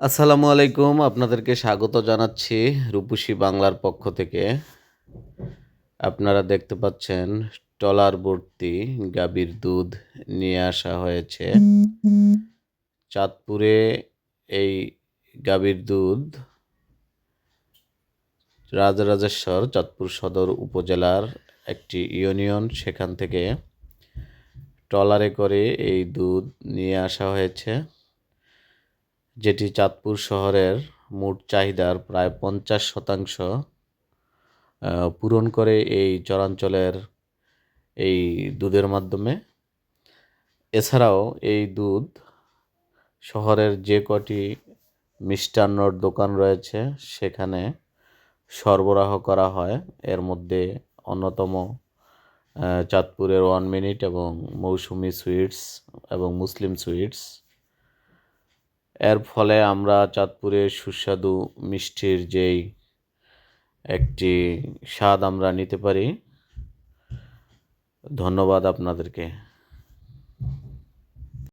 আসসালামু আলাইকুম, আপনাদেরকে স্বাগত জানাচ্ছি রূপসী বাংলার পক্ষ থেকে। আপনারা দেখতে পাচ্ছেন ট্রলার ভর্তি গাভীর দুধ নিয়ে আসা হয়েছে। চাঁদপুরে এই গাভীর দুধ রাজরাজেশ্বর চাঁদপুর সদর উপজেলার একটি ইউনিয়ন, সেখান থেকে ট্রলারে করে এই দুধ নিয়ে আসা হয়েছে। যেটি চাঁদপুর শহরের মোট চাহিদার প্রায় পঞ্চাশ শতাংশ পূরণ করে এই চরাঞ্চলের এই দুধের মাধ্যমে। এছাড়াও এই দুধ শহরের যে কটি মিষ্টান্নর দোকান রয়েছে, সেখানে সরবরাহ করা হয়। এর মধ্যে অন্যতম চাঁদপুরের ওয়ান মিনিট এবং মৌসুমি সুইটস এবং মুসলিম সুইটস এর ফলে আমরা চাঁদপুরের সুস্বাদু মিষ্টির যেই একটি স্বাদ আমরা নিতে পারি। ধন্যবাদ আপনাদেরকে।